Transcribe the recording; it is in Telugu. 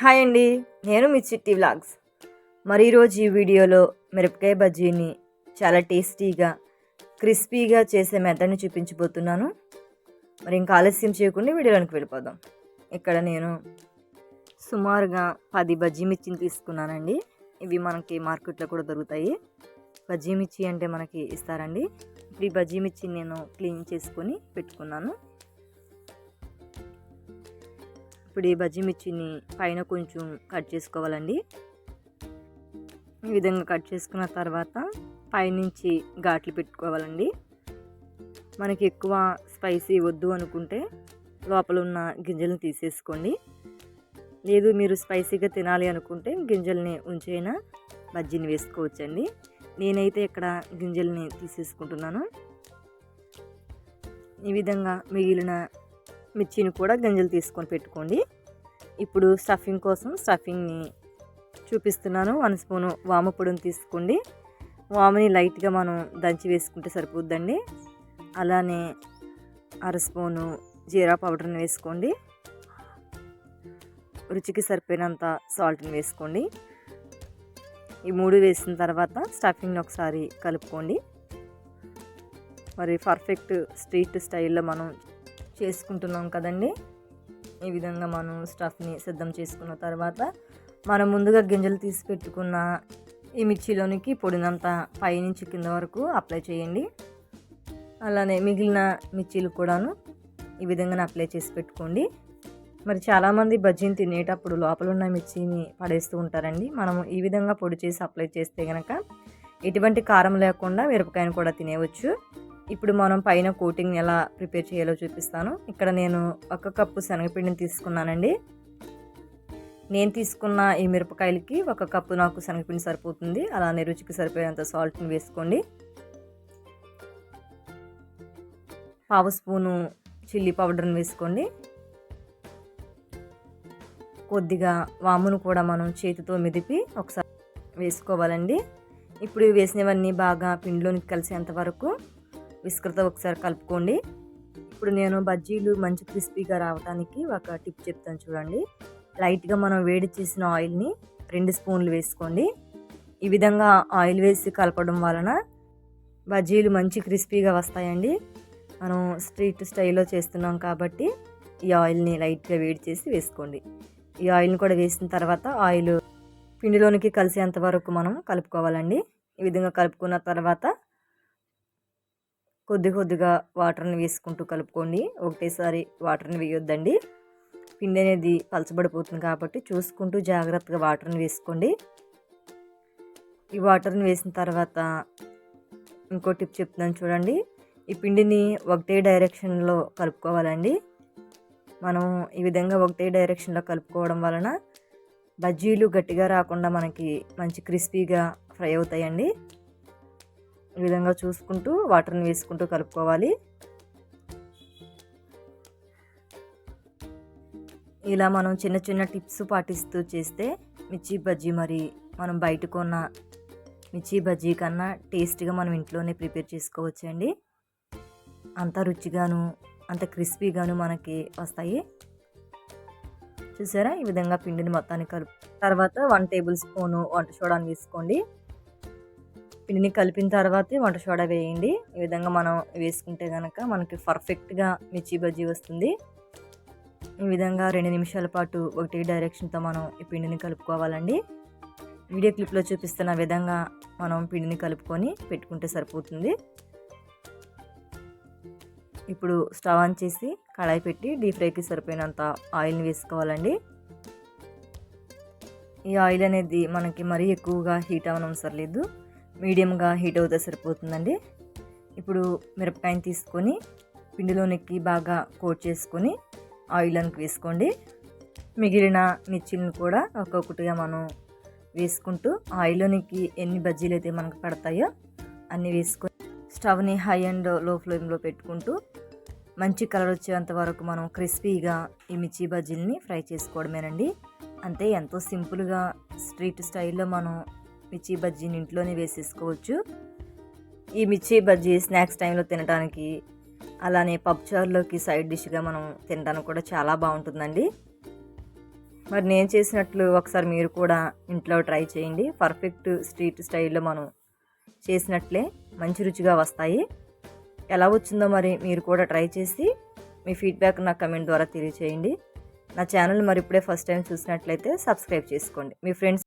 హాయ్ అండి నేను మీ చిట్టి వ్లాగ్స్. మరి ఈరోజు ఈ వీడియోలో మిరపకాయ బజ్జీని చాలా టేస్టీగా క్రిస్పీగా చేసే మెథడ్ని చూపించబోతున్నాను. మరి ఇంకా ఆలస్యం చేయకుండా వీడియోలోకి వెళ్ళిపోదాం. ఇక్కడ నేను సుమారుగా పది బజ్జీ మిర్చిని తీసుకున్నానండి. ఇవి మనకి మార్కెట్లో కూడా దొరుకుతాయి. బజ్జీ మిర్చి అంటే మనకి ఇస్తారండి. ఇప్పుడు ఈ బజ్జీ మిర్చిని నేను క్లీన్ చేసుకొని పెట్టుకున్నాను. ఇప్పుడు ఈ బజ్జీ మిర్చిని పైన కొంచెం కట్ చేసుకోవాలండి. ఈ విధంగా కట్ చేసుకున్న తర్వాత పైనుంచి ఘాట్లు పెట్టుకోవాలండి. మనకి ఎక్కువ స్పైసీ వద్దు అనుకుంటే లోపల ఉన్న గింజలను తీసేసుకోండి. లేదు మీరు స్పైసీగా తినాలి అనుకుంటే గింజల్ని ఉంచైనా బజ్జీని వేసుకోవచ్చండి. నేనైతే ఇక్కడ గింజల్ని తీసేసుకుంటున్నాను. ఈ విధంగా మిగిలిన మిర్చిని కూడా గింజలు తీసుకొని పెట్టుకోండి. ఇప్పుడు స్టఫింగ్ కోసం స్టఫింగ్ని చూపిస్తున్నాను. వన్ స్పూను వామపొడిని తీసుకోండి. వాముని లైట్గా మనం దంచి వేసుకుంటే సరిపోద్దండి. అలానే అర స్పూను జీరా పౌడర్ని వేసుకోండి. రుచికి సరిపోయినంత సాల్ట్ని వేసుకోండి. ఈ మూడు వేసిన తర్వాత స్టఫింగ్ని ఒకసారి కలుపుకోండి. మరి పర్ఫెక్ట్ స్ట్రీట్ స్టైల్లో మనం చేసుకుంటున్నాం కదండి. ఈ విధంగా మనం స్టఫ్ని సిద్ధం చేసుకున్న తర్వాత మనం ముందుగా గింజలు తీసి పెట్టుకున్న ఈ మిర్చిలోనికి పొడినంతా పైనుంచి కింద వరకు అప్లై చేయండి. అలానే మిగిలిన మిర్చీలు కూడాను ఈ విధంగా అప్లై చేసి పెట్టుకోండి. మరి చాలామంది బజ్జీని తినేటప్పుడు లోపల ఉన్న మిర్చిని పడేస్తూ ఉంటారండి. మనము ఈ విధంగా పొడి చేసి అప్లై చేస్తే కనుక ఎటువంటి కారం లేకుండా మిరపకాయను కూడా తినేవచ్చు. ఇప్పుడు మనం పైన కోటింగ్ ఎలా ప్రిపేర్ చేయాలో చూపిస్తాను. ఇక్కడ నేను ఒక కప్పు శనగపిండిని తీసుకున్నానండి. నేను తీసుకున్న ఈ మిరపకాయలకి ఒక కప్పు నాకు శనగపిండి సరిపోతుంది. అలానే రుచికి సరిపోయేంత సాల్ట్ని వేసుకోండి. పావు స్పూను చిల్లీ పౌడర్ని వేసుకోండి. కొద్దిగా వామును కూడా మనం చేతితో మెదిపి ఒకసారి వేసుకోవాలండి. ఇప్పుడు వేసినవన్నీ బాగా పిండిలోనికి కలిసేంత వరకు విస్కృత ఒకసారి కలుపుకోండి. ఇప్పుడు నేను బజ్జీలు మంచి క్రిస్పీగా రావడానికి ఒక టిప్ చెప్తాను చూడండి. లైట్గా మనం వేడి చేసిన ఆయిల్ని రెండు స్పూన్లు వేసుకోండి. ఈ విధంగా ఆయిల్ వేసి కలపడం వలన బజ్జీలు మంచి క్రిస్పీగా వస్తాయండి. మనం స్ట్రీట్ స్టైల్లో చేస్తున్నాం కాబట్టి ఈ ఆయిల్ని లైట్గా వేడి చేసి వేసుకోండి. ఈ ఆయిల్ని కూడా వేసిన తర్వాత ఆయిల్ పిండిలోనికి కలిసేంత వరకు మనం కలుపుకోవాలండి. ఈ విధంగా కలుపుకున్న తర్వాత కొద్ది కొద్దిగా వాటర్ని వేసుకుంటూ కలుపుకోండి. ఒకటేసారి వాటర్ని వేయొద్దండి. పిండి అనేది పలచబడిపోతుంది కాబట్టి చూసుకుంటూ జాగ్రత్తగా వాటర్ని వేసుకోండి. ఈ వాటర్ని వేసిన తర్వాత ఇంకో టిప్ చెప్తున్నాను చూడండి. ఈ పిండిని ఒకటే డైరెక్షన్లో కలుపుకోవాలండి. మనం ఈ విధంగా ఒకటే డైరెక్షన్లో కలుపుకోవడం వలన బజ్జీలు గట్టిగా రాకుండా మనకి మంచి క్రిస్పీగా ఫ్రై అవుతాయండి. విధంగా చూసుకుంటూ వాటర్ని వేసుకుంటూ కలుపుకోవాలి. ఇలా మనం చిన్న చిన్న టిప్స్ పాటిస్తూ చేస్తే మిర్చి బజ్జీ మరి మనం బయట కొన్న మిర్చి బజ్జీ కన్నా టేస్ట్గా మనం ఇంట్లోనే ప్రిపేర్ చేసుకోవచ్చండి. అంత రుచిగాను అంత క్రిస్పీగాను మనకి వస్తాయి. చూసారా? ఈ విధంగా పిండిని మొత్తాన్ని కలుపు తర్వాత వన్ టేబుల్ స్పూను వంట సోడాని వేసుకోండి. పిండిని కలిపిన తర్వాత వంట సోడా వేయండి. ఈ విధంగా మనం వేసుకుంటే కనుక మనకి పర్ఫెక్ట్గా మిర్చి బజ్జీ వస్తుంది. ఈ విధంగా రెండు నిమిషాల పాటు ఒకటి డైరెక్షన్తో మనం ఈ పిండిని కలుపుకోవాలండి. వీడియో క్లిప్లో చూపిస్తున్న విధంగా మనం పిండిని కలుపుకొని పెట్టుకుంటే సరిపోతుంది. ఇప్పుడు స్టవ్ ఆన్ చేసి కళాయి పెట్టి డీప్ ఫ్రైకి సరిపోయినంత ఆయిల్ని వేసుకోవాలండి. ఈ ఆయిల్ అనేది మనకి మరీ ఎక్కువగా హీట్ అవనవసరం లేదు. మీడియంగా హీట్ అవుతే సరిపోతుందండి. ఇప్పుడు మిరపకాయని తీసుకొని పిండిలోనికి బాగా కోట్ చేసుకొని ఆయిలానికి వేసుకోండి. మిగిలిన మిర్చిలను కూడా ఒక్కొక్కటిగా మనం వేసుకుంటూ ఆయిల్లోనికి ఎన్ని బజ్జీలు అయితే మనకు పడతాయో అన్ని వేసుకొని స్టవ్ని హై అండ్లో ఫ్లేమ్లో పెట్టుకుంటూ మంచి కలర్ వచ్చేంత వరకు మనం క్రిస్పీగా ఈ మిర్చి బజ్జీలని ఫ్రై చేసుకోవడమేనండి. అంతే ఎంతో సింపుల్గా స్ట్రీట్ స్టైల్లో మనం మిర్చి బజ్జీని ఇంట్లోనే వేసేసుకోవచ్చు. ఈ మిర్చి బజ్జీ స్నాక్స్ టైంలో తినడానికి అలానే పప్పుచారులోకి సైడ్ డిష్గా మనం తినడానికి కూడా చాలా బాగుంటుందండి. మరి నేను చేసినట్లు ఒకసారి మీరు కూడా ఇంట్లో ట్రై చేయండి. పర్ఫెక్ట్ స్ట్రీట్ స్టైల్లో మనం చేసినట్లే మంచి రుచిగా వస్తాయి. ఎలా వచ్చిందో మరి మీరు కూడా ట్రై చేసి మీ ఫీడ్బ్యాక్ నా కమెంట్ ద్వారా తెలియచేయండి. నా ఛానల్ మరి ఇప్పుడే ఫస్ట్ టైం చూసినట్లయితే సబ్స్క్రైబ్ చేసుకోండి. మీ ఫ్రెండ్స్